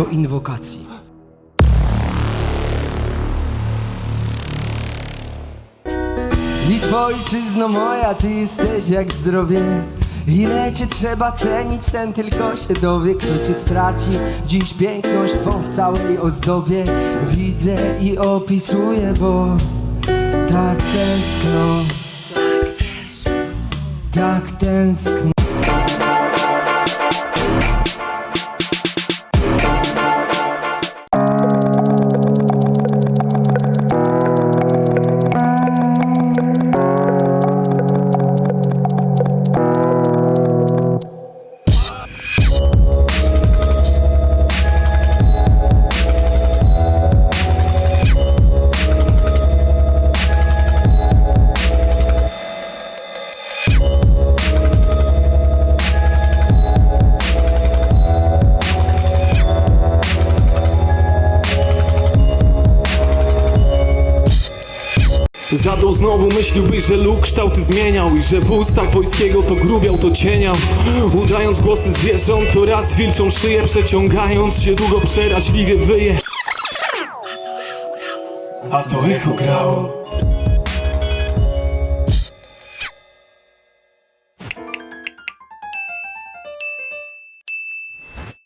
do inwokacji. Litwo ojczyzno moja, ty jesteś jak zdrowie. Ile cię trzeba cenić, ten tylko się dowie Kto cię straci, dziś piękność twą w całej ozdobie Widzę i opisuję, bo tak tęskno. Tak tęskno Zadał znowu myśliłbyś, że luk kształty zmieniał I że w ustach wojskiego to grubiał, to cieniał Udając głosy zwierząt, to raz wilczą szyję Przeciągając się długo przeraźliwie wyje. A to echo grało